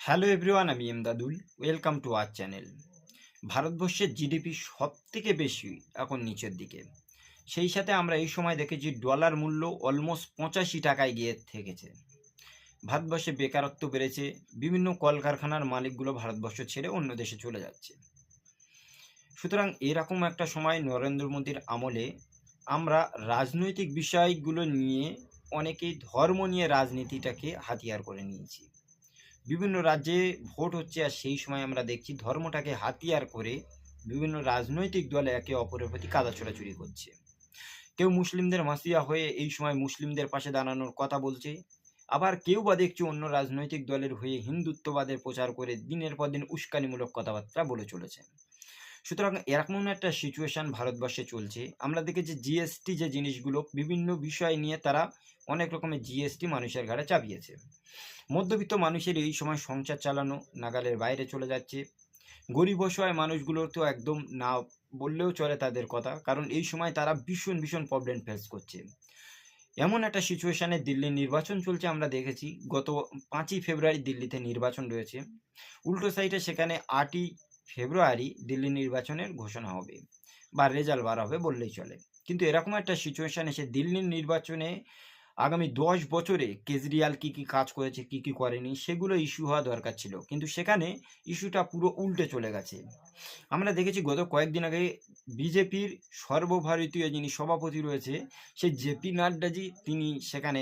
Hello everyone, আমি Emdadul welcome to our channel. ভারতবর্ষের GDP সব থেকে বেশি এখন নিচের দিকে। সেই সাথে আমরা এই সময় দেখেছি ডলার মূল্য অলমোস্ট পঁচাশি টাকায় গিয়ে থেকেছে। ভারতবর্ষে বেকারত্ব বেড়েছে, বিভিন্ন কলকারখানার মালিকগুলো ভারতবর্ষ ছেড়ে অন্য দেশে চলে যাচ্ছে। সুতরাং এরকম একটা সময় নরেন্দ্র মোদীর আমলে আমরা রাজনৈতিক বিষয়গুলো নিয়ে অনেকেই ধর্ম নিয়ে রাজনীতিটাকে হাতিয়ার করে নিয়েছি। বিভিন্ন রাজ্যে ভোট হচ্ছে আর সেই সময় আমরা দেখছি ধর্মটাকে হাতিয়ার করে বিভিন্ন রাজনৈতিক দল একে অপরের প্রতি কাদা ছোড়াছুরি করছে। কেউ মুসলিমদের মাসিয়া হয়ে এই সময় মুসলিমদের পাশে দাঁড়ানোর কথা বলছে, আবার কেউ বা দেখছি অন্য রাজনৈতিক দলের হয়ে হিন্দুত্ববাদের প্রচার করে দিনের পর দিন উস্কানিমূলক কথাবার্তা বলে চলেছে। সুতরাং এরকম একটা সিচুয়েশান ভারতবর্ষে চলছে। আমরা দেখেছি জিএসটি যে জিনিসগুলো, বিভিন্ন বিষয় নিয়ে তারা অনেক রকমের জিএসটি মানুষের ঘাড়ে চাপিয়েছে মধ্যবিত্ত মানুষের এই সময় সংসার চালানো নাগালের বাইরে চলে যাচ্ছে। গরিব অসহায় মানুষগুলো তো একদম না বললেও চলে তাদের কথা, কারণ এই সময় তারা ভীষণ ভীষণ প্রবলেম ফেস করছে। এমন একটা সিচুয়েশানে দিল্লির নির্বাচন চলছে আমরা দেখেছি। গত পাঁচই ফেব্রুয়ারি দিল্লিতে নির্বাচন রয়েছে। উল্টো সাইডে সেখানে আটই ফেব্রুয়ারি দিল্লি নির্বাচনের ঘোষণা হবে বা রেজাল্ট বার হবে বললেই চলে। কিন্তু এরকম একটা সিচুয়েশন এসে দিল্লির নির্বাচনে আগামী দশ বছরে কেজরিওয়াল কি কি কাজ করেছে, কি কি করেনি, সেগুলো ইস্যু হওয়া দরকার ছিল। কিন্তু সেখানে ইস্যুটা পুরো উল্টে চলে গেছে। আমরা দেখেছি গত কয়েকদিন আগে বিজেপির সর্বভারতীয় যিনি সভাপতি রয়েছে, সেই জেপি নাড্ডাজি, তিনি সেখানে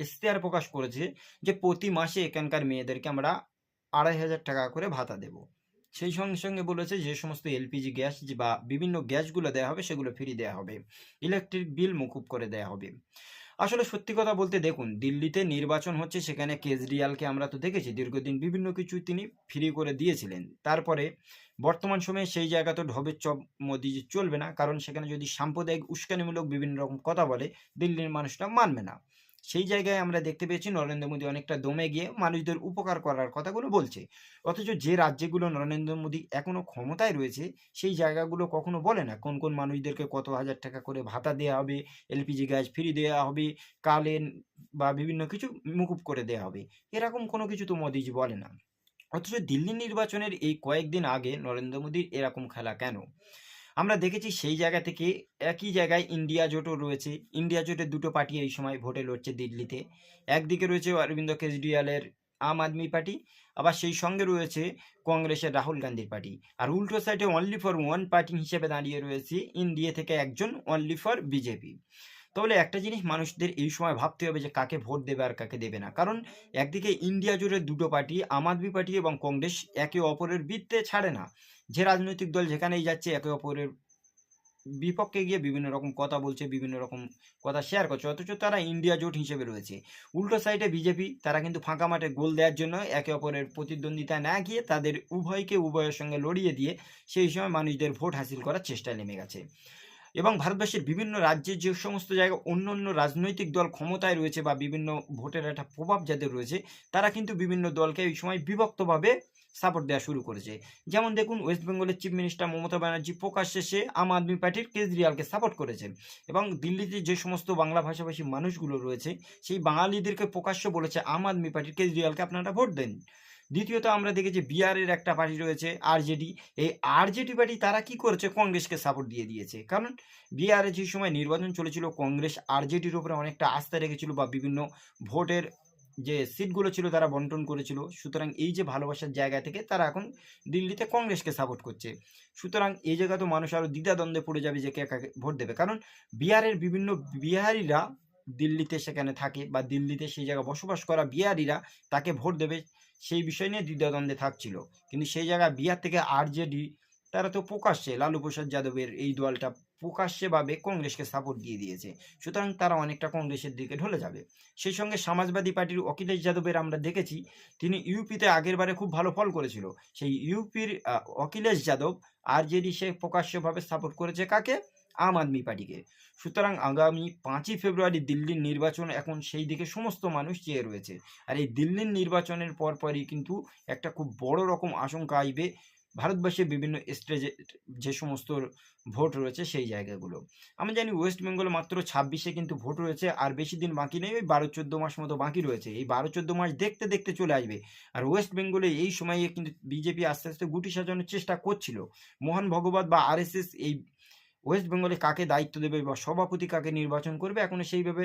ইশতেহার প্রকাশ করেছে যে প্রতি মাসে এখানকার মেয়েদেরকে আমরা আড়াই হাজার টাকা করে ভাতা দেব। সেই সঙ্গে সঙ্গে বলেছে যে সমস্ত এলপিজি গ্যাস বা বিভিন্ন গ্যাসগুলো দেওয়া হবে সেগুলো ফ্রি দেওয়া হবে। ইলেকট্রিক বিল মুকুব করে দেওয়া হবে। আসলে সত্যি কথা বলতে দেখুন, দিল্লিতে নির্বাচন হচ্ছে, সেখানে কেজরিওয়ালকে আমরা তো দেখেছি, দীর্ঘদিন বিভিন্ন কিছু তিনি ফ্রি করে দিয়েছিলেন। তারপরে বর্তমান সময়ে সেই জায়গা তো ঢবের চপ মোদি চলবে না, কারণ সেখানে যদি সাম্প্রদায়িক উস্কানিমূলক বিভিন্ন রকম কথা বলে, দিল্লির মানুষটা মানবে না। সেই জায়গায় আমরা দেখতে পেয়েছি নরেন্দ্র মোদী অনেকটা দমে গিয়ে মানুষদের উপকার করার কথাগুলো বলছে। অথচ যে রাজ্যগুলো নরেন্দ্র মোদী এখনও ক্ষমতায় রয়েছে, সেই জায়গাগুলো কখনো বলে না। কোন কোন মানুষদেরকে কত হাজার টাকা করে ভাতা দেওয়া হবে, এলপিজি গ্যাস ফ্রি দেওয়া হবে কালেন বা বিভিন্ন কিছু মুকুব করে দেওয়া হবে। এরকম কোনো কিছু তো মোদিজি বলে না। অথচ দিল্লি নির্বাচনের এই কয়েকদিন আগে নরেন্দ্র মোদীর এরকম খেলা কেন? আমরা দেখেছি সেই জায়গা থেকে একই জায়গায় ইন্ডিয়া জোটও রয়েছে। ইন্ডিয়া জোটের দুটো পার্টি এই সময় ভোটে লড়ছে দিল্লিতে। একদিকে রয়েছে অরবিন্দ কেজরিওয়ালের আম আদমি পার্টি, আবার সেই সঙ্গে রয়েছে কংগ্রেসের রাহুল গান্ধীর পার্টি। আর উল্টো সাইডে অনলি ফর ওয়ান পার্টি হিসেবে দাঁড়িয়ে রয়েছে ইন্ডিয়া থেকে একজন অনলি ফর বিজেপি তাহলে একটা জিনিস মানুষদের এই সময় ভাবতে হবে যে কাকে ভোট দেবে আর কাকে দেবে না। কারণ একদিকে ইন্ডিয়া জুড়ে দুটো পার্টি, আম আদমি পার্টি এবং কংগ্রেস একে অপরের বৃত্তে ছাড়ে না। যে রাজনৈতিক দল যেখানেই যাচ্ছে একে অপরের বিপক্ষে গিয়ে বিভিন্ন রকম কথা বলছে, বিভিন্ন রকম কথা শেয়ার করছে। অথচ তারা ইন্ডিয়া জোট হিসেবে রয়েছে। উল্টো সাইডে বিজেপি, তারা কিন্তু ফাঁকা মাঠে গোল দেওয়ার জন্য একে অপরের প্রতিদ্বন্দ্বিতা না গিয়ে তাদের উভয়কে উভয়ের সঙ্গে লড়িয়ে দিয়ে সেই সময় মানুষদের ভোট হাসিল করার চেষ্টায় নেমে গেছে। এবং ভারতবর্ষের বিভিন্ন রাজ্যে যে সমস্ত জায়গায় অন্য অন্য রাজনৈতিক দল ক্ষমতায় রয়েছে বা বিভিন্ন ভোটের একটা প্রভাব যাদের রয়েছে, তারা কিন্তু বিভিন্ন দলকে এই সময় বিভক্তভাবে সাপোর্ট দেওয়া শুরু করেছে। যেমন দেখুন ওয়েস্ট বেঙ্গলের চিফ মিনিস্টার মমতা ব্যানার্জি প্রকাশ্যে সে আম আদমি পার্টির কেজরিওয়ালকে সাপোর্ট করেছেন এবং দিল্লিতে যে সমস্ত বাংলা ভাষাভাষী মানুষগুলো রয়েছে, সেই বাঙালিদেরকে প্রকাশ্য বলেছে, আম আদমি পার্টির কেজরিওয়ালকে আপনারা ভোট দেন। দ্বিতীয়ত আমরা দেখেছি বিহারের একটা পার্টি রয়েছে আরজেডি এই আরজেডি পার্টি তারা কি করেছে? কংগ্রেসকে সাপোর্ট দিয়ে দিয়েছে। কারণ বিহারে যে সময় নির্বাচন চলেছিল, কংগ্রেস আরজেডির উপরে অনেকটা আস্থা রেখেছিল বা বিভিন্ন ভোটের যে সিটগুলো ছিল তারা বন্টন করেছিল। সুতরাং এই যে ভালোবাসার জায়গা থেকে তারা এখন দিল্লিতে কংগ্রেসকে সাপোর্ট করছে। সুতরাং এই জায়গা তো মানুষ আরও দ্বিধাদ্বন্দ্বে পড়ে যাবে যে কে কাকে ভোট দেবে। কারণ বিহারের বিভিন্ন বিহারিরা দিল্লিতে সেখানে থাকে বা দিল্লিতে সেই জায়গায় বসবাস করা বিহারিরা তাকে ভোট দেবে, সেই বিষয় নিয়ে দ্বিধাদ্বন্দ্বে থাকছিল। কিন্তু সেই জায়গায় বিহার থেকে আরজেডি, তারা তো প্রকাশ্যে লালু প্রসাদ যাদবের এই দলটা প্রকাশ্যেভাবে কংগ্রেসকে সাপোর্ট দিয়ে দিয়েছে। সুতরাং তারা অনেকটা কংগ্রেসের দিকে ঢলে যাবে। সেই সঙ্গে সমাজবাদী পার্টির অখিলেশ যাদবের আমরা দেখেছি, তিনি ইউপিতে আগের বারে খুব ভালো ফল করেছিল। সেই ইউপির অখিলেশ যাদব, আরজেডি সে প্রকাশ্যভাবে সাপোর্ট করেছে কাকে? আম আদমি পার্টিকে। সুতরাং আগামী পাঁচই ফেব্রুয়ারি দিল্লির নির্বাচন এখন সেই দিকে সমস্ত মানুষ চেয়ে রয়েছে। আর এই দিল্লির নির্বাচনের পরপরই কিন্তু একটা খুব বড় রকম আশঙ্কা আসবে ভারতবর্ষের বিভিন্ন স্টেজে যে সমস্ত ভোট রয়েছে সেই জায়গাগুলো। আমরা জানি ওয়েস্ট বেঙ্গলে মাত্র ছাব্বিশে কিন্তু ভোট রয়েছে, আর বেশি দিন বাকি নেই, ওই বারো চোদ্দ মাস মতো বাকি রয়েছে। এই বারো চোদ্দ মাস দেখতে দেখতে চলে আসবে। আর ওয়েস্ট বেঙ্গলে এই সময়ে কিন্তু বিজেপি আস্তে আস্তে গুটি সাজানোর চেষ্টা করছিল। মোহন ভগবত বা আরএসএস এই ওয়েস্ট বেঙ্গলে কাকে দায়িত্ব দেবে বা সভাপতি কাকে নির্বাচন করবে এখনও সেইভাবে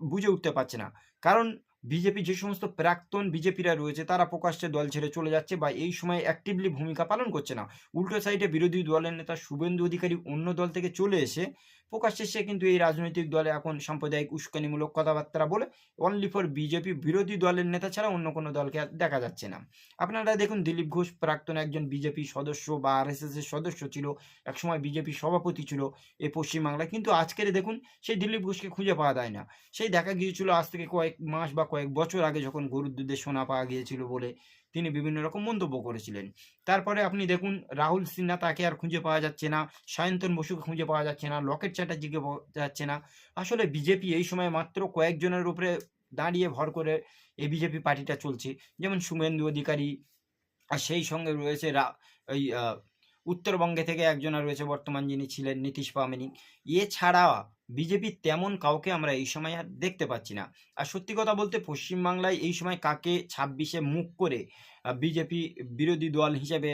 বুঝে উঠতে পারছে না। কারণ বিজেপি যে সমস্ত প্রাক্তন বিজেপিরা রয়েছে, তারা প্রকাশ্যে দল ছেড়ে চলে যাচ্ছে বা এই সময় অ্যাক্টিভলি ভূমিকা পালন করছে না। উল্টো সাইডে বিরোধী দলের নেতা শুভেন্দু অধিকারী অন্য দল থেকে চলে এসে প্রকাশ্যে সে কিন্তু এই রাজনৈতিক দলে এখন সাম্প্রদায়িক উস্কানিমূলক কথাবার্তা বলে অনলি ফর বিজেপি বিরোধী দলের নেতা ছাড়া অন্য কোনো দলকে দেখা যাচ্ছে না। আপনারা দেখুন দিলীপ ঘোষ প্রাক্তন একজন বিজেপি সদস্য বা আরএসএস এর সদস্য ছিল, একসময় বিজেপি সভাপতি ছিল এই পশ্চিমবাংলায়। কিন্তু আজকের দেখুন সেই দিলীপ ঘোষকে খুঁজে পাওয়া যায় না। সেই দেখা গিয়েছিল আজ থেকে কয়েক মাস বা কয়েক বছর আগে যখন গরুর দুধে সোনা পাওয়া গিয়েছিল বলে তিনি বিভিন্ন রকম মন্তব্য করেছিলেন। তারপরে আপনি দেখুন, রাহুল সিনহা তাকে আর খুঁজে পাওয়া যাচ্ছে না, সায়ন্তন বসুকে খুঁজে পাওয়া যাচ্ছে না, লকেট চ্যাটার্জিকে পাওয়া যাচ্ছে না। আসলে বিজেপি এই সময় মাত্র কয়েকজনের উপরে দাঁড়িয়ে ভর করে এই বিজেপি পার্টিটা চলছে। যেমন সুমেন্দু অধিকারী, আর সেই সঙ্গে রয়েছে রা- ওই উত্তরবঙ্গে থেকে একজনা রয়েছে বর্তমান যিনি ছিলেন নীতিশ পামিনি। এছাড়া বিজেপি তেমন কাউকে আমরা এই সময় আর দেখতে পাচ্ছি না। আর সত্যি কথা বলতে পশ্চিমবাংলায় এই সময় কাকে ছাব্বিশে মুখ করে বিজেপি বিরোধী দল হিসেবে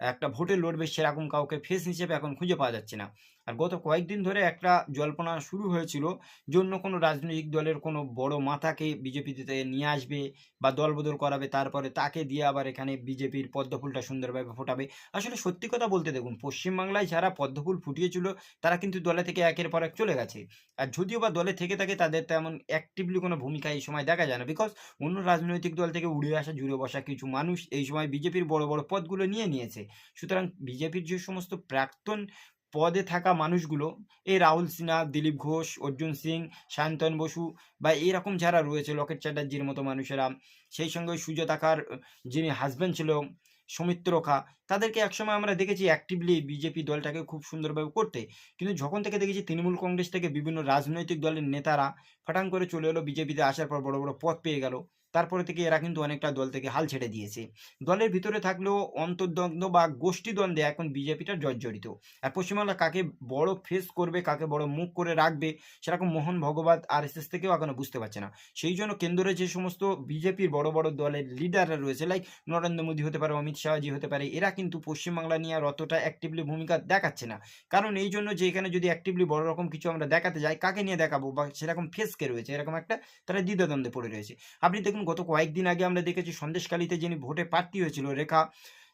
একটা ভোটে লড়বে সেরকম কাউকে ফেস হিসেবে এখন খুঁজে পাওয়া যাচ্ছে না। আর গত কয়েকদিন ধরে একটা জল্পনা শুরু হয়েছিল যে অন্য কোনো রাজনৈতিক দলের কোনো বড় মাথাকে বিজেপিতে নিয়ে আসবে বা দলবদল করাবে, তারপরে তাকে দিয়ে আবার এখানে বিজেপির পদ্মফুলটা সুন্দরভাবে ফোটাবে। আসলে সত্যি কথা বলতে দেখুন, পশ্চিমবাংলায় যারা পদ্মফুল ফুটিয়েছিল, তারা কিন্তু দলে থেকে একের পর এক চলে গেছে। আর যদিও বা দলে থেকে থাকে, তাদের তেমন অ্যাক্টিভলি কোনো ভূমিকা এই সময় দেখা যায় না। বিকজ অন্য রাজনৈতিক দল থেকে উড়ে আসা, জুড়ে বসা কিছু মানুষ এই সময় বিজেপির বড় বড় পদগুলো নিয়ে নিয়েছে। সুতরাং বিজেপির যে সমস্ত প্রাক্তন পদে থাকা মানুষগুলো এই রাহুল সিনহা, দিলীপ ঘোষ, অর্জুন সিং সায়ন্তন বসু বা এরকম যারা রয়েছে, লকেট চ্যাটার্জির মতো মানুষেরা, সেই সঙ্গে সুজাতাকার যিনি হাজব্যান্ড ছিল, সৌমিত্র খা, তাদেরকে একসময় আমরা দেখেছি অ্যাক্টিভলি বিজেপি দলটাকে খুব সুন্দরভাবে করতে। কিন্তু যখন থেকে দেখেছি, তৃণমূল কংগ্রেস থেকে বিভিন্ন রাজনৈতিক দলের নেতারা ফাটাং করে চলে এলো, বিজেপিতে আসার পর বড় বড় পদ পেয়ে গেল। তারপরে থেকে এরা কিন্তু অনেকটা দল থেকে হাল ছেড়ে দিয়েছে। দলের ভিতরে থাকলেও অন্তর্দ্বন্দ্ব বা গোষ্ঠী দ্বন্দ্বে এখন বিজেপিটা জর্জরিত। আর পশ্চিমবাংলা কাকে বড় ফেস করবে, কাকে বড় মুখ করে রাখবে, সেরকম মোহন ভগবত আর এস এস থেকেও এখনও বুঝতে পারছে না। সেই জন্য কেন্দ্রে যে সমস্ত বিজেপির বড় বড় দলের লিডাররা রয়েছে লাইক নরেন্দ্র মোদী হতে পারে, অমিত শাহজি হতে পারে, এরা কিন্তু পশ্চিমবাংলা নিয়ে আর অতটা অ্যাক্টিভলি ভূমিকা দেখাচ্ছে না। কারণ এই জন্য যে এখানে যদি অ্যাক্টিভলি বড় রকম কিছু আমরা দেখাতে যাই, কাকে নিয়ে দেখাবো বা সেরকম ফেসকে রয়েছে। এরকম একটা তারা দ্বিধাদ্বন্দ্বে পড়ে রয়েছে। আপনি দেখুন, গত কয়েকদিন আগে আমরা দেখেছি সন্দেশকালীতে যিনি ভোটে প্রার্থী হয়েছিল, রেখা,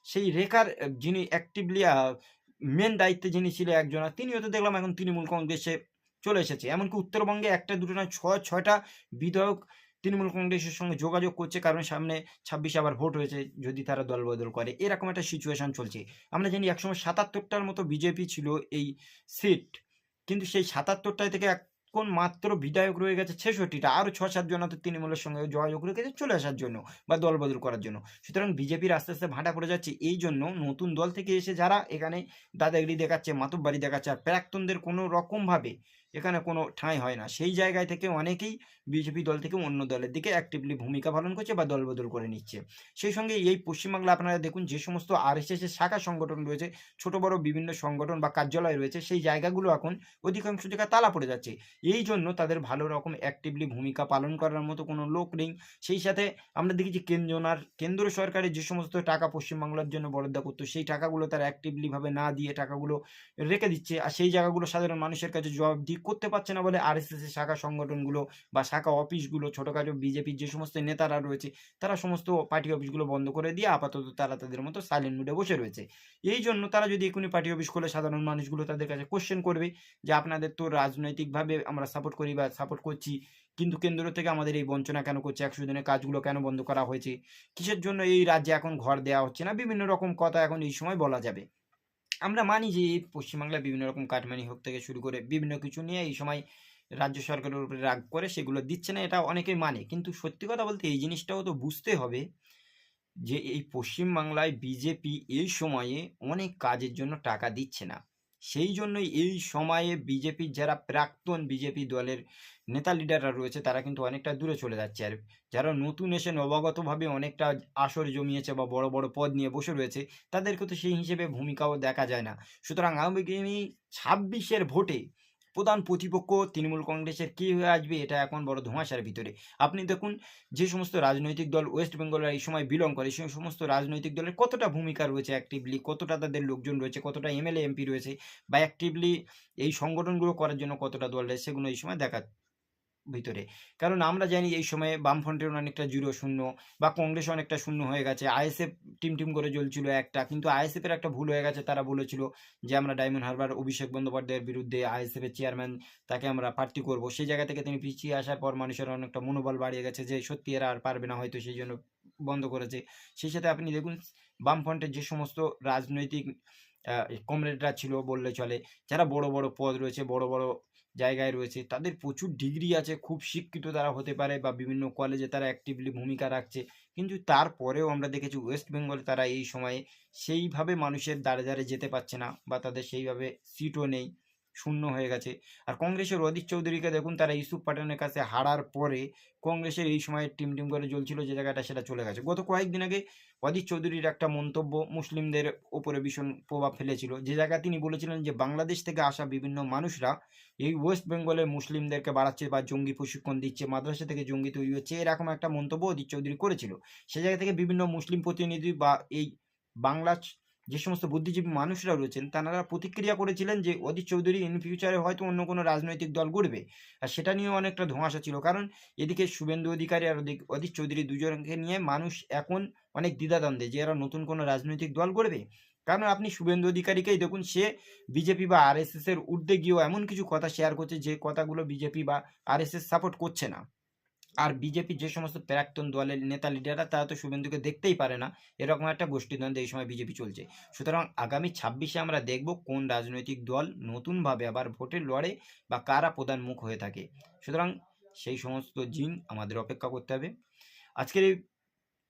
সেই রেখার যিনি অ্যাক্টিভলি মেন দায়িত্বে যিনি ছিল একজন তিনিও তো দেখলাম এখন তৃণমূল কংগ্রেসে চলে এসেছে। এমনকি উত্তরবঙ্গে একটা দুটো না ছয়, ছয়টা বিধায়ক তৃণমূল কংগ্রেসের সঙ্গে যোগাযোগ করছে, কারণ সামনে ছাব্বিশে আবার ভোট হয়েছে, যদি তারা দল বদল করে। এরকম একটা সিচুয়েশন চলছে। আমরা জানি একসময় সাতাত্তরটার মতো বিজেপি ছিল এই সিট কিন্তু সেই সাতাত্তরটা থেকে এখন মাত্র বিধায়ক রয়ে গেছে ছেষট্টিটা। আরও ছ সাতজন তো তৃণমূলের সঙ্গে যোগাযোগ রেখেছে চলে আসার জন্য বা দল বদল করার জন্য। সুতরাং বিজেপির আস্তে আস্তে ভাঁটা পড়ে যাচ্ছে। এই জন্য নতুন দল থেকে এসে যারা এখানে দাদাগিরি দেখাচ্ছে মাতব্বাড়ি দেখাচ্ছে আর প্রাক্তনদের কোনো রকমভাবে এখানে কোনো ঠাঁই হয় না। সেই জায়গায় থেকে অনেকেই বিজেপি দল থেকে অন্য দলের দিকে অ্যাক্টিভলি ভূমিকা পালন করছে বা দল বদল করে নিচ্ছে। সেই সঙ্গে এই পশ্চিমবাংলা আপনারা দেখুন যে সমস্ত আরএসএস এর শাখা সংগঠন রয়েছে, ছোট, বড় বিভিন্ন সংগঠন বা কার্যালয় রয়েছে, সেই জায়গাগুলো এখন অধিকাংশ জায়গায় তালা পড়ে যাচ্ছে। এই জন্য তাদের ভালো রকম অ্যাক্টিভলি ভূমিকা পালন করার মতো কোনো লোক নেই। সেই সাথে আমরা দেখি যে কেন্দ্রনার কেন্দ্র সরকারের যে সমস্ত টাকা পশ্চিমবাংলার জন্য বরাদ্দ করতো, সেই টাকাগুলো তারা অ্যাক্টিভলিভাবে না দিয়ে টাকাগুলো রেখে দিচ্ছে। আর সেই জায়গাগুলো সাধারণ মানুষের কাছে জবাব জবাবদিহি করতে পারছে না বলে আরএসএস এর শাখা সংগঠনগুলো বা শাখা অফিসগুলো, ছোটোখাটো বিজেপির যে সমস্ত নেতারা রয়েছে, তারা সমস্ত পার্টি অফিসগুলো বন্ধ করে দিয়ে আপাতত তারা তাদের মতো সাইলেন্ট মুডে বসে রয়েছে। এই জন্য তারা যদি এখনই পার্টি অফিস খোলে সাধারণ মানুষগুলো তাদের কাছে কোশ্চেন করবে যে আপনাদের তো রাজনৈতিকভাবে আমরা সাপোর্ট করি বা সাপোর্ট করছি, কিন্তু কেন্দ্র থেকে আমাদের এই বঞ্চনা কেন করছে, একশো দিনের কাজগুলো কেন বন্ধ করা হয়েছে? কিসের জন্য এই রাজ্যে এখন ঘর দেওয়া হচ্ছে না? বিভিন্ন রকম কথা এখন এই সময় বলা যাবে। আমরা মানি যে পশ্চিমবাংলায় বিভিন্ন রকম কাটমানি হোক থেকে শুরু করে বিভিন্ন কিছু নিয়ে এই সময় রাজ্য সরকারের উপরে রাগ করে সেগুলো দিচ্ছে না, এটা অনেকেই মানে। কিন্তু সত্যি কথা বলতে এই জিনিসটাও তো বুঝতে হবে যে এই পশ্চিমবাংলায় বিজেপি এই সময়ে অনেক কাজের জন্য টাকা দিচ্ছে না। সেই জন্যই এই সময়ে বিজেপির যারা প্রাক্তন বিজেপি দলের নেতা লিডাররা রয়েছে, তারা কিন্তু অনেকটা দূরে চলে যাচ্ছে। আর যারা নতুন এসে নবাগতভাবে অনেকটা আসর জমিয়েছে বা বড় বড় পদ নিয়ে বসে রয়েছে, তাদেরকে তো সেই হিসেবে ভূমিকাও দেখা যায় না। সুতরাং আগামী ছাব্বিশের ভোটে প্রধান প্রতিপক্ষ তৃণমূল কংগ্রেসের কী হয়ে আসবে, এটা এখন বড় ধোঁয়াশার ভিতরে। আপনি দেখুন, যে সমস্ত রাজনৈতিক দল ওয়েস্ট বেঙ্গলের এই সময় বিলং করে, সেই সমস্ত রাজনৈতিক দলের কতটা ভূমিকা রয়েছে অ্যাক্টিভলি কতটা তাদের লোকজন রয়েছে, কতটা এমএলএ এমপি রয়েছে, বা অ্যাক্টিভলি এই সংগঠনগুলো করার জন্য কতটা দল রয়েছে, সেগুলো এই সময় দেখা ভিতরে। কারণ আমরা জানি এই সময়ে বামফ্রন্টের অনেকটা জিরো শূন্য বা কংগ্রেস অনেকটা শূন্য হয়ে গেছে। আইএসএফ টিম টিম করে জ্বলছিল একটা, কিন্তু আইএসএফ এর একটা ভুল হয়ে গেছে। তারা বলেছিল যে আমরা ডায়মন্ড হারবার অভিষেক বন্দ্যোপাধ্যায়ের বিরুদ্ধে আইএসএফ এর চেয়ারম্যান তাকে আমরা প্রার্থী করব। সেই জায়গা থেকে তিনি পিছিয়ে আসার পর মানুষের অনেকটা মনোবল বাড়িয়ে গেছে যে সত্যি এরা আর পারবে না হয়তো সেই জন্য বন্ধ করেছে। সেই সাথে আপনি দেখুন বামফ্রন্টের যে সমস্ত রাজনৈতিক কমরেডরা ছিল বললে চলে, যারা বড় বড় পদ রয়েছে, বড় বড় জায়গায় রয়েছে। তাদের প্রচুর ডিগ্রি আছে, খুব শিক্ষিত তারা হতে পারে বা বিভিন্ন কলেজে তারা অ্যাক্টিভলি ভূমিকা রাখছে। কিন্তু তারপরেও আমরা দেখেছি ওয়েস্ট বেঙ্গলে তারা এই সময়ে সেইভাবে মানুষের দ্বারে দ্বারে যেতে পারছে না বা তাদের সেইভাবে সিটও নেই। শূন্য হয়ে গেছে। আর কংগ্রেসের অদিত চৌধুরীকে দেখুন, তারা ইউসুফ পাঠানের কাছে হারার পরে কংগ্রেসের এই সময় টিম টিম করে জ্বলছিল যে জায়গাটা, সেটা চলে গেছে। গত কয়েকদিন আগে অদিত চৌধুরীর একটা মন্তব্য মুসলিমদের ওপরে ভীষণ প্রভাব ফেলেছিল। যে জায়গা তিনি বলেছিলেন যে, বাংলাদেশ থেকে আসা বিভিন্ন মানুষরা এই ওয়েস্ট বেঙ্গলের মুসলিমদেরকে বাড়াচ্ছে বা জঙ্গি প্রশিক্ষণ দিচ্ছে, মাদ্রাসা থেকে জঙ্গি তৈরি হচ্ছে, এরকম একটা মন্তব্য অদিত চৌধুরী করেছিল। সে জায়গা থেকে বিভিন্ন মুসলিম প্রতিনিধি বা এই বাংলা যে সমস্ত বুদ্ধিজীবী মানুষরা রয়েছেন, তারা প্রতিক্রিয়া করেছিলেন যে অদিত চৌধুরী ইন ফিউচারে হয়তো অন্য কোনো রাজনৈতিক দল গড়বে। আর সেটা নিয়েও অনেকটা ধোঁয়াশা ছিল। কারণ এদিকে শুভেন্দু অধিকারী আর অদিত চৌধুরী দুজনকে নিয়ে মানুষ এখন অনেক দ্বিধাদ্বন্দ্বে যে এরা নতুন কোনো রাজনৈতিক দল গড়বে। কারণ আপনি শুভেন্দু অধিকারীকেই দেখুন, সে বিজেপি বা আরএসএস এর ঊর্ধ্বে গিয়েও এমন কিছু কথা শেয়ার করছে যে কথাগুলো বিজেপি বা আরএসএস সাপোর্ট করছে না। আর বিজেপির যে সমস্ত প্রাক্তন দলের নেতা লিডাররা, তারা তো শুভেন্দুকে দেখতেই পারে না। এরকম একটা গোষ্ঠীদ্বন্দ্ব এই সময় বিজেপি চলছে। সুতরাং আগামী ছাব্বিশে আমরা দেখব কোন রাজনৈতিক দল নতুনভাবে আবার ভোটে লড়ে বা কারা প্রধান মুখ হয়ে থাকে। সুতরাং সেই সমস্ত জিন আমাদের অপেক্ষা করতে হবে। আজকের এই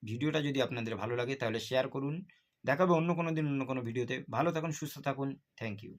ভিডিওটা যদি আপনাদের ভালো লাগে, তাহলে শেয়ার করুন। দেখাবে অন্য কোনো দিন অন্য কোনো ভিডিওতে। ভালো থাকুন, সুস্থ থাকুন। Thank you